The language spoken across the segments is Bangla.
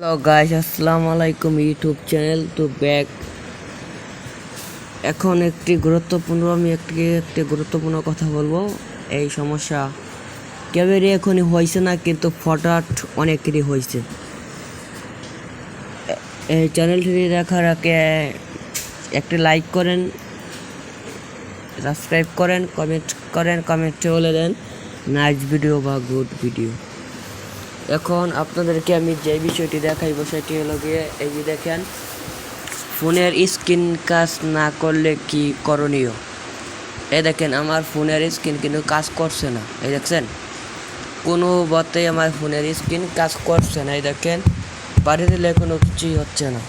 হ্যালো গাইস আসসালামু আলাইকুম ইউটিউব চ্যানেল টু ব্যাক এখন একটি গুরুত্বপূর্ণ, আমি একটি একটি গুরুত্বপূর্ণ কথা বলব, এই সমস্যা। কেবেরই এখনই হয়েছে না, কিন্তু ফটাট অনেকেরই হয়েছে। এই চ্যানেলটি দেখার আগে একটি লাইক করেন সাবস্ক্রাইব করেন কমেন্ট করেন কমেন্টে বলে দেন নাইস ভিডিও বা গুড ভিডিও এখন আপনাদেরকে আমি যে বিষয়টি দেখাইবো সেটি হলো গিয়ে, এই যে দেখেন, ফোনের স্ক্রিন কাজ না করলে কি করণীয়? এই দেখেন, আমার ফোনের স্ক্রিন কিন্তু কাজ করছে না। এই দেখছেন? কোনো বতে আমার ফোনের স্ক্রিন কাজ করছে না। এই দেখেন বাড়ি দিলে কোনো কিছুই হচ্ছে না।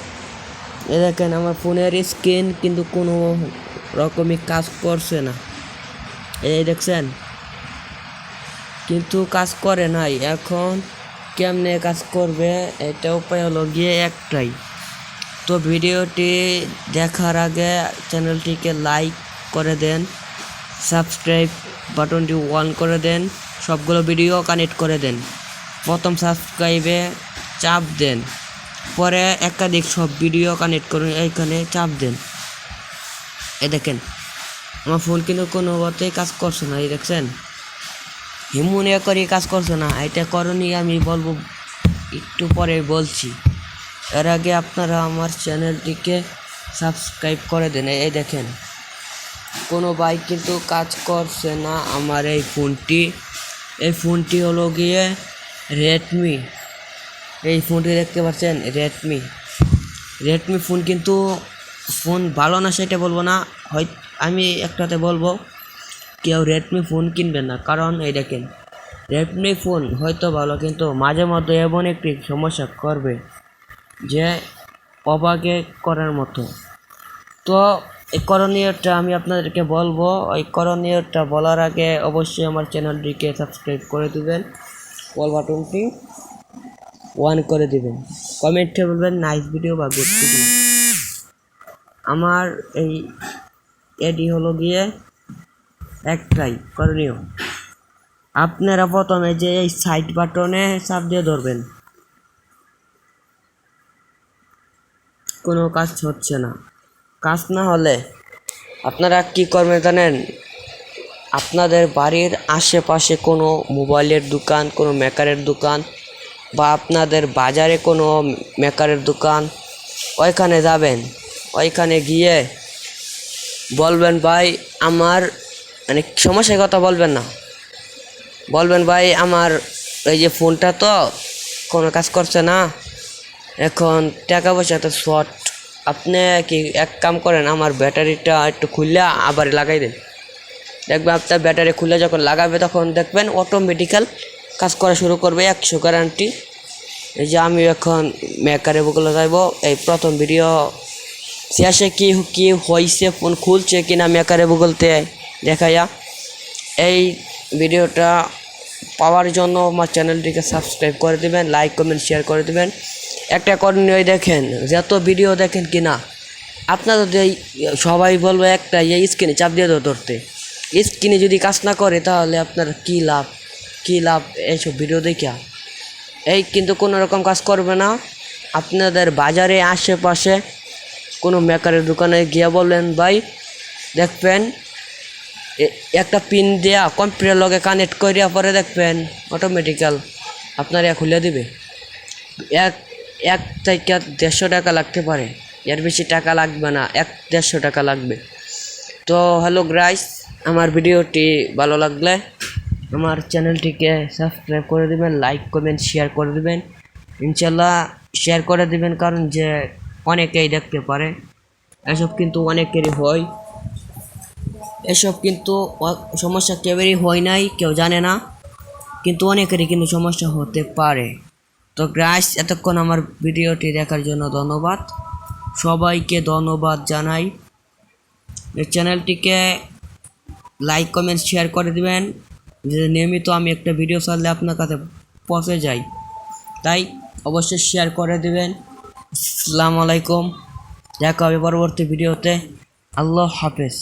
এ দেখেন, আমার ফোনের স্ক্রিন কিন্তু কোনো রকমই কাজ করছে না। এই দেখছেন? কিন্তু কাজ করে নাই। এখন কেমনে কাজ করবে, এটা উপায় হলো গিয়ে একটাই। তো ভিডিওটি দেখার আগে চ্যানেলটিকে লাইক করে দেন সাবস্ক্রাইব বাটনটি অন করে দেন, সবগুলো ভিডিও কানেক্ট করে দেন। প্রথম সাবস্ক্রাইবে চাপ দেন, পরে একাধিক সব ভিডিও কানেক্ট করুন, এইখানে চাপ দেন। এ দেখেন, আমার ফোন কিন্তু কোনো মতেই কাজ করছে না, এই দেখছেন? হিমুনিয়া করে কাজ করছে না, এটা করণীয় আমি বলব, একটু পরে বলছি। এর আগে আপনারা আমার চ্যানেলটিকে সাবস্ক্রাইব করে দেন, এই দেখেন। কোনো বাইক কিন্তু কাজ করছে না আমার এই ফোনটি। এই ফোনটি হলো গিয়ে রেডমি এই ফোনটি দেখতে পাচ্ছেন রেডমি রেডমি ফোন কিন্তু, ফোন ভালো না সেটা বলব না হয় আমি একটাতে বলব। কেউ রেডমি ফোন কিনবেন না। কারণ এই দেখেন রেডমি ফোন হয়তো ভালো, কিন্তু মাঝে মধ্যে এমন একটি সমস্যা করবে যে অবাকে করার মতো। তো এই করণীয়টা আমি আপনাদেরকে বলব। ওই করণীয়টা বলার আগে অবশ্যই আমার চ্যানেলটিকে সাবস্ক্রাইব করে দিবেন, অল বাটনটি ওয়ান করে দেবেন। কমেন্টে বলবেন, নাইস ভিডিও বা গুড ভিডিও আমার এই এডি হলো গিয়ে একটাই, করণীয়। আপনারা প্রথমে যে এই সাইড বাটনে চাপ দিয়ে ধরবেন। কোনো কাজ হচ্ছে না। কাজ না হলে আপনারা কি করবেন জানেন? আপনাদের বাড়ির আশেপাশে কোনো মোবাইলের দোকান, কোনো মেকারের দোকান বা আপনাদের বাজারে কোনো মেকারের দোকান, ওইখানে যাবেন। ওইখানে গিয়ে বলবেন, ভাই, আমার মানে সমস্যার কথা বলবেন না। বলবেন, ভাই, আমার এই যে ফোনটা তো কোনো কাজ করছে না। এখন টাকা পয়সা তো শর্ট। আপনি কি এক কাম করেন, আমার ব্যাটারিটা একটু খুললে আবার লাগাই দেন। দেখবেন আপনার ব্যাটারি খুলে যখন লাগাবে, তখন দেখবেন অটোমেটিক্যাল কাজ করা শুরু করবে, একশো গ্যারান্টি এই যে আমি এখন মেকারে বগুলো যাইব। এই প্রথম ভিডিও শেষে কি কি হয়েছে ফোন খুলছে কিনা মেকারে বলতে দেখাইয়া এই ভিডিওটা পাওয়ার জন্য আমার চ্যানেলটিকে সাবস্ক্রাইব করে দেবেন, লাইক, কমেন্ট, শেয়ার করে দেবেন। একটা করণীয় দেখেন, যত ভিডিও দেখেন কি না আপনারা যদি সবাই বলব একটা এই স্ক্রিনে চাপ দিয়ে দাও ধরতে। স্ক্রিনে যদি কাজ না করে তাহলে আপনার কী লাভ কী লাভ এইসব ভিডিও দেখা এই কিন্তু কোনো রকম কাজ করবে না। আপনাদের বাজারে, আশেপাশে কোনো মেকারের দোকানে গিয়ে বললেন ভাই, দেখবেন একটা পিন দেয়া কম্পিউটার লগে কানেক্ট করিয়া পরে দেখবেন অটোমেটিক্যাল আপনার এক খুলে দিবে। এক এক থেকে দেড়শো টাকা লাগতে পারে। এর বেশি টাকা লাগবে না, এক দেড়শো টাকা লাগবে। তো হ্যালো গ্রাইস আমার ভিডিওটি ভালো লাগলে আমার চ্যানেলটিকে সাবস্ক্রাইব করে দিবেন লাইক কমেন্ট শেয়ার করে দিবেন। ইনশাল্লাহ শেয়ার করে দিবেন কারণ যে অনেকেই দেখতে পারে। এসব কিন্তু অনেকেরই হয়। এসব কিন্তু সমস্যা কেউরই হয় নাই, কেউ জানে না। কিন্তু অনেকেরই কিন্তু সমস্যা হতে পারে। তো গ্রাস এতক্ষণ আমার ভিডিওটি দেখার জন্য ধন্যবাদ। সবাইকে ধন্যবাদ জানাই। চ্যানেলটিকে লাইক কমেন্ট শেয়ার করে দিবেন। নিয়মিত আমি একটা ভিডিও ছাড়লে আপনার কাছে পৌঁছে যাই। তাই অবশ্যই শেয়ার করে দিবেন। আসসালামু আলাইকুম। দেখা হবে পরবর্তী ভিডিওতে আল্লাহ হাফেজ।